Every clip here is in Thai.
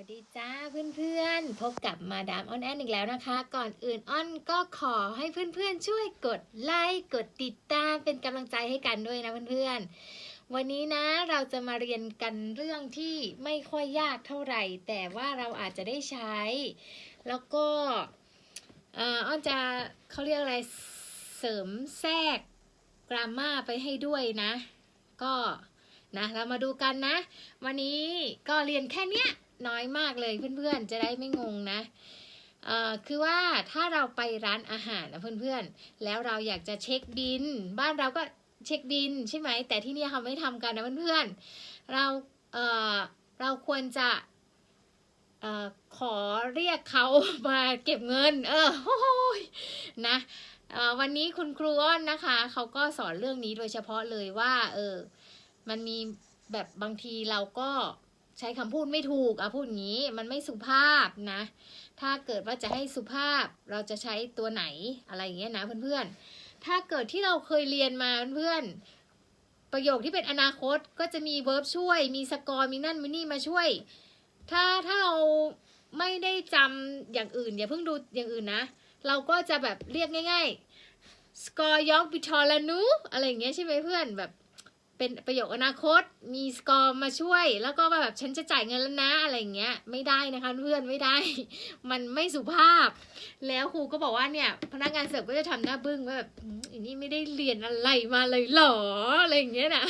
วัสดีจ้าเพื่อนๆ พบกับมาดามออนแอนอีกแล้วนะคะ ก่อนอื่นอ้อนก็ขอให้เพื่อนๆ ช่วยกดไลค์กดติดตามเป็นกำลังใจให้กันด้วยนะเพื่อนๆ วันนี้นะเราจะมาเรียนกันเรื่องที่ไม่ค่อยยากเท่าไหร่ แต่ว่าเราอาจจะได้ใช้ แล้วก็อ้อนจะเขาเรียกอะไรเสริมแทรกกราม่าไปให้ด้วยนะ ก็นะเรามาดูกันนะ วันนี้ก็เรียนแค่เนี้ย น้อยมากเลยเพื่อนๆ จะได้ไม่งงนะเอ่อคือว่าถ้าเราไปร้านอาหารนะเพื่อนๆ แล้วเราอยากจะเช็คบิน บ้านเราก็เช็คบินใช่ไหม แต่ที่นี่เขาไม่ทำกันนะเพื่อนๆ เราเออเราควรจะเออขอเรียกเขามาเก็บเงิน เออโอ้ยนะวันนี้คุณครูอ้อนนะคะ เขาก็สอนเรื่องนี้โดยเฉพาะเลยว่า เออ มันมีแบบบางทีเราก็ ใช้คำพูดไม่ถูกอะพูดอย่างนี้ มันไม่สุภาพนะ ถ้าเกิดว่าจะให้สุภาพเราจะใช้ตัวไหนอะไรอย่างเงี้ยนะเพื่อนๆ ถ้าเกิดที่เราเคยเรียนมาเพื่อนๆประโยคที่เป็นอนาคตก็จะมีเวิร์บช่วย มีสกอร์ มีนั่นมีนี่มาช่วย ถ้าถ้าเราไม่ได้จำอย่างอื่น อย่าเพิ่งดูอย่างอื่นนะ เราก็จะแบบเรียกง่ายๆสกอร์ยอกบิทอลานูอะไรอย่างเงี้ยใช่ไหมเพื่อนแบบ เป็นประโยคอนาคต มีสกอร์มาช่วย แล้วก็แบบฉันจะจ่ายเงินแล้วนะอะไรอย่างเงี้ย ไม่ได้นะคะเพื่อนไม่ได้ มันไม่สุภาพ แล้วครูก็บอกว่าเนี่ยพนักงานเสิร์ฟก็จะทำหน้าบึ้งว่าแบบอันนี้ไม่ได้เรียนอะไรมาเลยหรออะไรอย่างเงี้ยนะ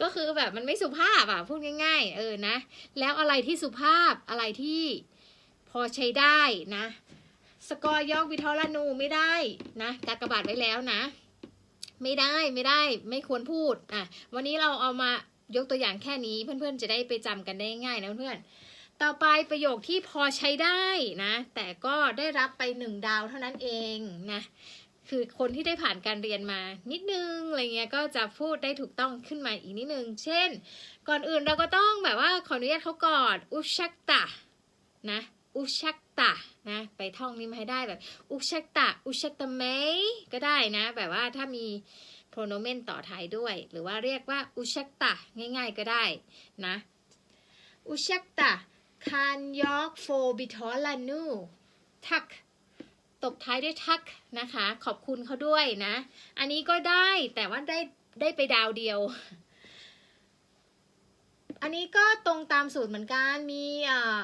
ก็คือแบบมันไม่สุภาพอะพูดง่าย ๆ เออนะ แล้วอะไรที่สุภาพอะไรที่พอใช้ได้นะ สกอร์ยอกวิทอลานูไม่ได้นะกากบาทไว้แล้วนะ ไม่ได้ไม่ได้ไม่ควรพูดอะวันนี้เราเอามายกตัวอย่างแค่นี้เพื่อนๆ จะได้ไปจำกันได้ง่ายนะเพื่อนๆต่อไปประโยคที่พอใช้ได้นะ แต่ก็ได้รับไปหนึ่งดาวเท่านั้นเองนะคือคนที่ได้ผ่านการเรียนมานิดนึงอะไรเงี้ยก็จะพูดได้ถูกต้องขึ้นมาอีกนิดนึง เช่น ก่อนอื่นเราก็ต้องแบบว่าขออนุญาตเขาก่อนอุชักตะนะ อุชักตะนะไปท่องนี้มาให้ได้แบบ อุชักตะ อุชักตะเมยก็ได้นะ แบบว่าถ้ามี pronomen ต่อท้ายด้วย หรือว่าเรียกว่าอุชักตะง่าย ๆก็ได้นะอุชักตะคานยอกโฟบิทอลานูทักตบท้ายด้วยทักนะคะ ขอบคุณเขาด้วยนะ อันนี้ก็ได้แต่ว่าได้ได้ไปดาวเดียว อันนี้ก็ตรงตามสูตรเหมือนกันมีอ่า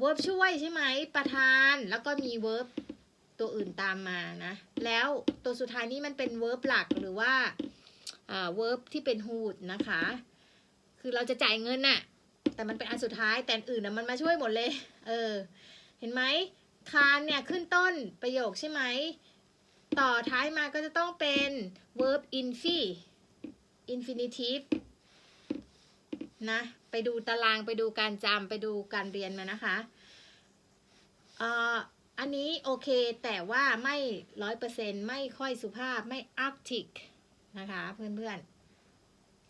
verb ช่วยใช่ไหมประธานแล้วก็มี verb ตัวอื่นตามมานะ แล้วตัวสุดท้ายนี้มันเป็น verb หลักหรือว่าอ่า verb ที่เป็น who'd นะคะ คือเราจะจ่ายเงินน่ะ แต่มันเป็นอันสุดท้ายแต่อื่นน่ะมันมาช่วยหมดเลย เออ เห็นไหมคานเนี่ยขึ้นต้นประโยคใช่ไหม ต่อท้ายมาก็จะต้องเป็น verb infi infinitive นะ ไปดูตารางไปดูการจำไปดูการเรียนมานะคะอ่ออันนี้โอเคแต่ว่าไม่ร้อยเปอร์เซ็นไม่ค่อยสุภาพไม่อาร์ติกนะคะเพื่อน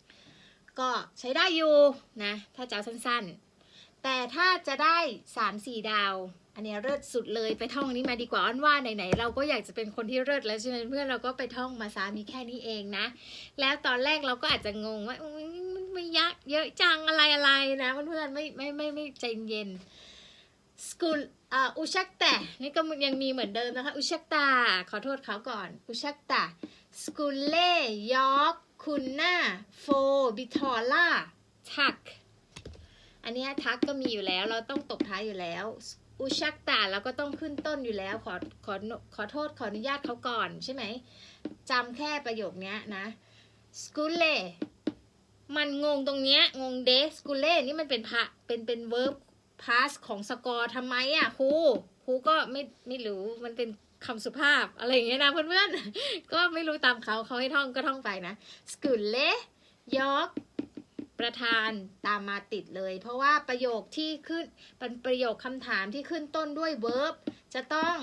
ๆ ก็ใช้ได้อยู่นะ ถ้าจะาสั้นๆ แต่ถ้าจะได้สามสี่ดาว อันนี้เลิศสุดเลยไปท่องนี้มาดีกว่าอ้อนว่าไหนๆเราก็อยากจะเป็นคนที่เลิศแล้วใช่ไหมเพื่อนเราก็ไปท่องมาซามีแค่นี้เองนะ แล้วตอนแรกเราก็อาจจะงงว่า ไม่ยากเยอะจังอะไรอะไรนะเพื่อนๆไม่ไม่ไม่ไม่ใจเย็นสกูลอ่าอุชักแต่นี่ก็ยังมีเหมือนเดิมนะคะ อุชักตาขอโทษเขาก่อน อุชักตาสกูลเล่ยอร์กคุณหน้าโฟบิทอล่าทัก อันนี้ทักก็มีอยู่แล้วเราต้องตบท้ายอยู่แล้ว อุชักตาเราก็ต้องขึ้นต้นอยู่แล้วขอขอขอโทษขออนุญาตเขาก่อนใช่ไหมจำแค่ประโยคนี้นะสกูลเล่ มันงงตรงเนี้ยงงเดสกูเล่นี่มันเป็นพระเป็นเป็นเวิร์บพาสของสกอร์ทำไมอะครูครูก็ไม่ไม่รู้มันเป็นคำสุภาพอะไรอย่างเงี้ยนะเพื่อนๆ ก็ไม่รู้ตามเขาเขาให้ท่องก็ท่องไปนะสกูลเล่ยอกประธานตามมาติดเลย เพราะว่าประโยคที่ขึ้นเป็นประโยคคำถามที่ขึ้นต้นด้วย verb จะต้อง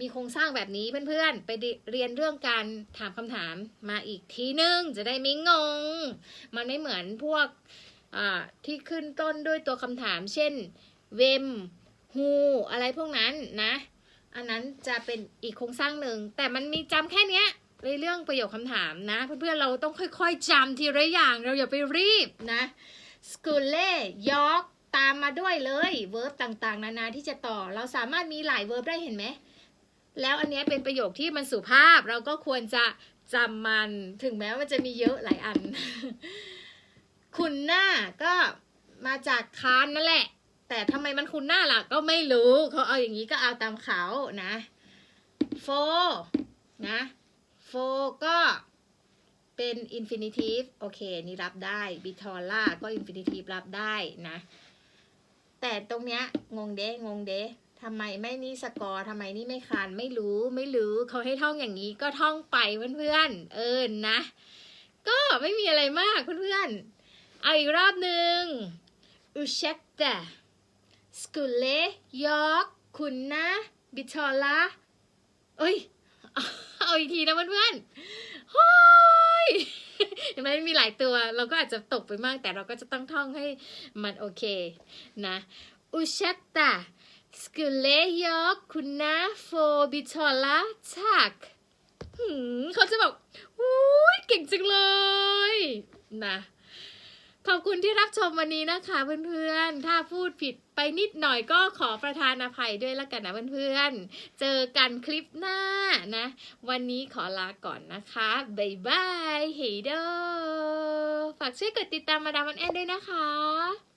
มีโครงสร้างแบบนี้เพื่อนๆ ไปเรียนเรื่องการถามคำถามมาอีกทีนึง จะได้ไม่งง มันไม่เหมือนพวกที่ขึ้นต้นด้วยตัวคำถาม เช่นเวมฮูอะไรพวกนั้นนะ อันนั้นจะเป็นอีกโครงสร้างหนึ่ง แต่มันมีจำแค่เนี้ยในเรื่องประโยคคำถามนะ เพื่อนๆ เราต้องค่อยๆจำทีละอย่างเราอย่าไปรีบนะสกูลเล่ยอกตามมาด้วยเลยเวิร์บต่างๆ นานาที่จะต่อ เราสามารถมีหลายเวิร์บได้เห็นไหม แล้วอันนี้เป็นประโยคที่มันสุภาพเราก็ควรจะจำมันถึงแม้ว่ามันจะมีเยอะหลายอัน คุณหน้าก็มาจากคานนั่นแหละ แต่ทำไมมันคุณหน้าล่ะก็ไม่รู้เขาเอาอย่างนี้ก็เอาตามเขานะโฟนะโฟก็เป็น infinitive โอเค นี่รับได้บิทอล่าก็ infinitive รับได้นะ แต่ตรงเนี้ยงงเด้งงเด้ ทำไมไม่นี่สกอร์ทำไมนี่ไม่คานไม่รู้ไม่รู้เขาให้ท่องอย่างนี้ก็ท่องไปเพื่อนๆเออนะ ก็ไม่มีอะไรมากเพื่อนๆเอาอีกรอบหนึ่ง ursäkta skulle jag kunna betala เอ้ย เอาอีกทีนะเพื่อนๆฮ้ยเห็นไหมมีหลายตัวเราก็อาจจะตกไปมาก แต่เราก็จะต้องท่องให้มันโอเคนะ ursäkta skulle jag kunna få betala tack เขาจะบอกอุ้ยเก่งจังเลยนะขอบคุณที่รับชมวันนี้นะคะเพื่อนๆ ถ้าพูดผิดไปนิดหน่อยก็ขอประทานอภัยด้วยละกันนะเพื่อนๆ เจอกันคลิปหน้านะ วันนี้ขอลาก่อนนะคะบ๊ายบายเฮโดฝากช่วยกดติดตามมาดามวันแอนด้วยนะคะ